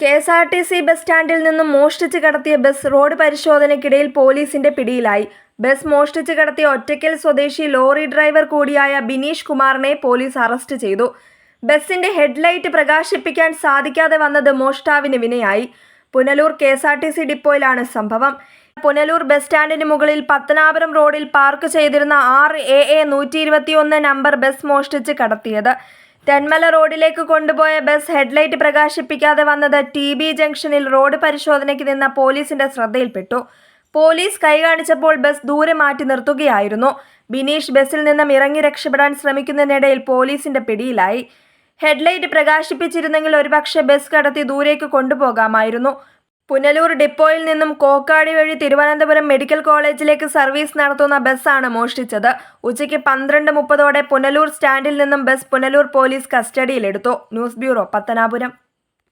K S R T C bus സ്റ്റാൻഡിൽ നിന്നും മോഷ്ടിച്ച് കടത്തിയ ബസ് റോഡ് പരിശോധനയ്ക്കിടയിൽ പോലീസിന്റെ പിടിയിലായി. ബസ് മോഷ്ടിച്ച് കടത്തിയ ഒറ്റയ്ക്കൽ സ്വദേശി ലോറി ഡ്രൈവർ കൂടിയായ ബിനീഷ് കുമാറിനെ പോലീസ് അറസ്റ്റ് ചെയ്തു. ബസിന്റെ ഹെഡ്ലൈറ്റ് പ്രകാശിപ്പിക്കാൻ സാധിക്കാതെ വന്നത് മോഷ്ടാവിന് വിനയായി. Punalur K S R T C ഡിപ്പോയിലാണ് സംഭവം. പുനലൂർ ബസ് സ്റ്റാൻഡിന് മുകളിൽ പത്തനാപുരം റോഡിൽ പാർക്ക് ചെയ്തിരുന്ന ആറ് എ എ നൂറ്റി ഇരുപത്തിയൊന്ന് നമ്പർ ബസ് മോഷ്ടിച്ച് കടത്തിയത്. തെന്മല റോഡിലേക്ക് കൊണ്ടുപോയ ബസ് ഹെഡ്ലൈറ്റ് പ്രകാശിപ്പിക്കാതെ വന്നത് ടി ബി ജംഗ്ഷനിൽ റോഡ് പരിശോധനയ്ക്ക് നിന്ന പോലീസിന്റെ ശ്രദ്ധയിൽപ്പെട്ടു. പോലീസ് കൈ കാണിച്ചപ്പോൾ ബസ് ദൂരെ മാറ്റി നിർത്തുകയായിരുന്നു. ബിനീഷ് ബസ്സിൽ നിന്നും ഇറങ്ങി രക്ഷപ്പെടാൻ ശ്രമിക്കുന്നതിനിടയിൽ പോലീസിന്റെ പിടിയിലായി. ഹെഡ്ലൈറ്റ് പ്രകാശിപ്പിച്ചിരുന്നെങ്കിൽ ഒരുപക്ഷെ ബസ് കടത്തി ദൂരേക്ക് കൊണ്ടുപോകാമായിരുന്നു. പുനലൂർ ഡിപ്പോയിൽ നിന്നും കോക്കാടി വഴി തിരുവനന്തപുരം മെഡിക്കൽ കോളേജിലേക്ക് സർവീസ് നടത്തുന്ന ബസ്സാണ് മോഷ്ടിച്ചത്. ഉച്ചയ്ക്ക് പന്ത്രണ്ട് മുപ്പതോടെ പുനലൂർ സ്റ്റാൻഡിൽ നിന്നും ബസ് പുനലൂർ പോലീസ് കസ്റ്റഡിയിലെടുത്തു. News bureau Pathanapuram.